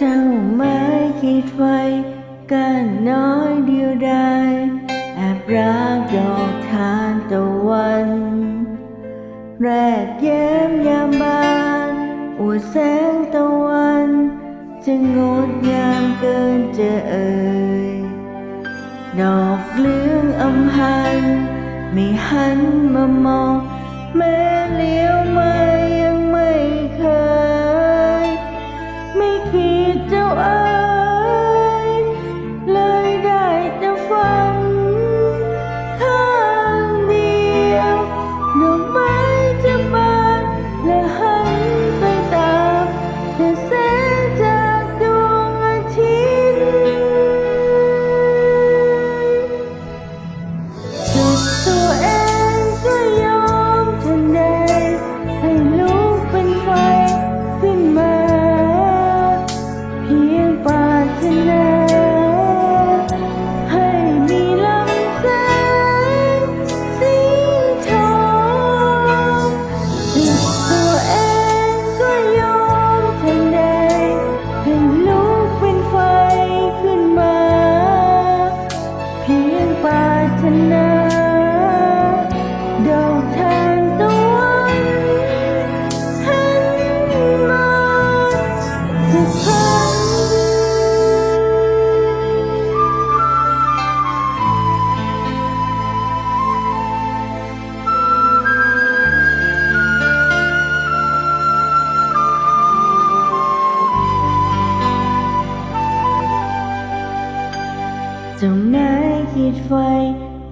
เจ้าไม้ขีดไฟกันน้อยเดียวดายแอบรักดอกทานตะวัน แรกแย้มยามบานอวดแสงตะวัน จะงดงามเกินจะเอ่ยดอกเหลืองอำพันไม่หันมามองแม้เลี้ยวไม่ คิด ปรารถนาดอ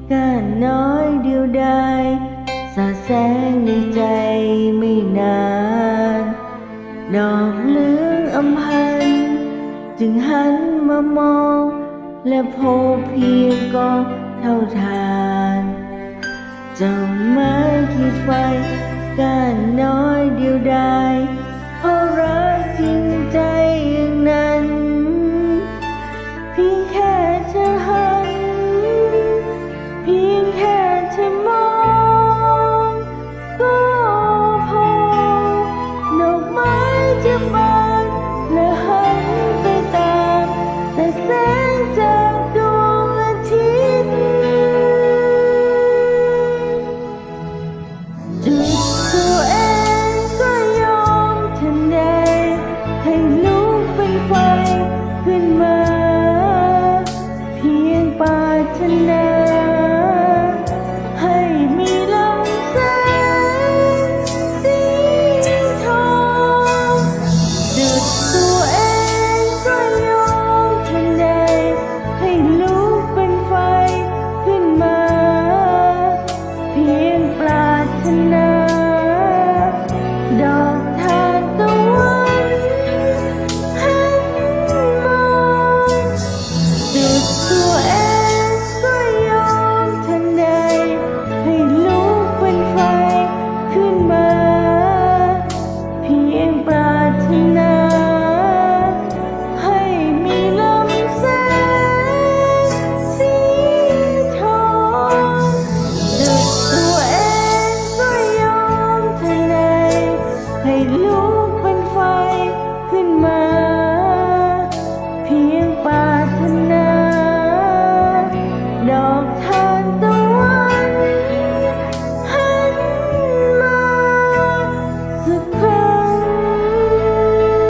กทานตะวันหันมาสักครั้งจงนายขีดไฟก้านน้อยเดียวดายสาแสงในใจไม่นาน ดอกเหลืองอำพัน จึงหันมามอง และพบเพียงกองเท่าทานจ้าไม้ขีดไฟก้านน้อยเดียวดาย เป็นไฟขึ้นมา เพียงปารถนา ดอกทานตะ